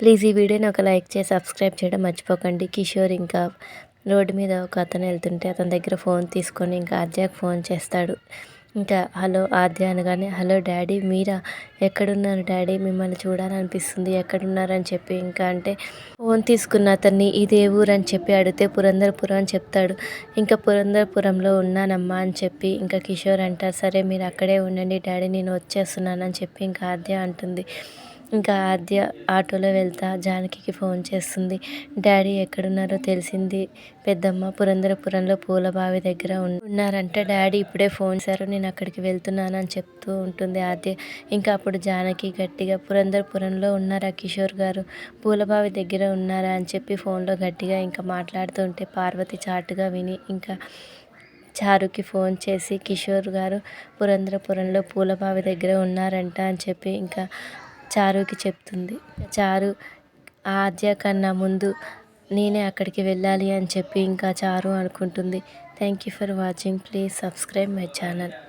Please ఈ వీడియోని ఒక లైక్ చేసి సబ్స్క్రైబ్ చేయడం మర్చిపోకండి. కిషోర్ ఇంకా రోడ్డు మీద ఒక అతను వెళ్తుంటే అతని దగ్గర ఫోన్ తీసుకొని ఇంకా ఆద్యకు ఫోన్ చేస్తాడు. ఇంకా హలో ఆద్య అనగానే హలో డాడీ మీరా? ఎక్కడున్నారు డాడీ? మిమ్మల్ని చూడాలనిపిస్తుంది. ఎక్కడున్నారని చెప్పి ఇంకా అంటే ఫోన్ తీసుకున్న అతన్ని ఇదే ఊరు అని చెప్పి అడిగితే పురంధరపురం అని చెప్తాడు. ఇంకా పురంధరపురంలో ఉన్నానమ్మా అని చెప్పి ఇంకా కిషోర్ అంటారు. సరే మీరు అక్కడే ఉండండి డాడీ నేను వచ్చేస్తున్నానని చెప్పి ఇంకా ఆద్య అంటుంది. ఇంకా ఆద్య ఆటోలో వెళ్తా జానకికి ఫోన్ చేస్తుంది. డాడీ ఎక్కడున్నారో తెలిసింది. పెద్దమ్మ పురంధరపురంలో పూలబావి దగ్గర ఉన్నారంట. డాడీ ఇప్పుడే ఫోన్ చేశారు నేను అక్కడికి వెళ్తున్నాను అని చెప్తూ ఉంటుంది ఆద్య. ఇంకా అప్పుడు జానకి గట్టిగా పురంధరపురంలో ఉన్నారా కిషోర్ గారు? పూలబావి దగ్గర ఉన్నారా అని చెప్పి ఫోన్లో గట్టిగా ఇంకా మాట్లాడుతుంటే పార్వతి చాటుగా విని ఇంకా చారుకి ఫోన్ చేసి కిషోర్ గారు పురంధరపురంలో పూలబావి దగ్గర ఉన్నారంట అని చెప్పి ఇంకా చారుకి చెప్తుంది. చారు ఆద్య కన్నా ముందు నేనే అక్కడికి వెళ్ళాలి అని చెప్పి ఇంకా చారు అనుకుంటుంది. Thank you for watching. Please subscribe my channel.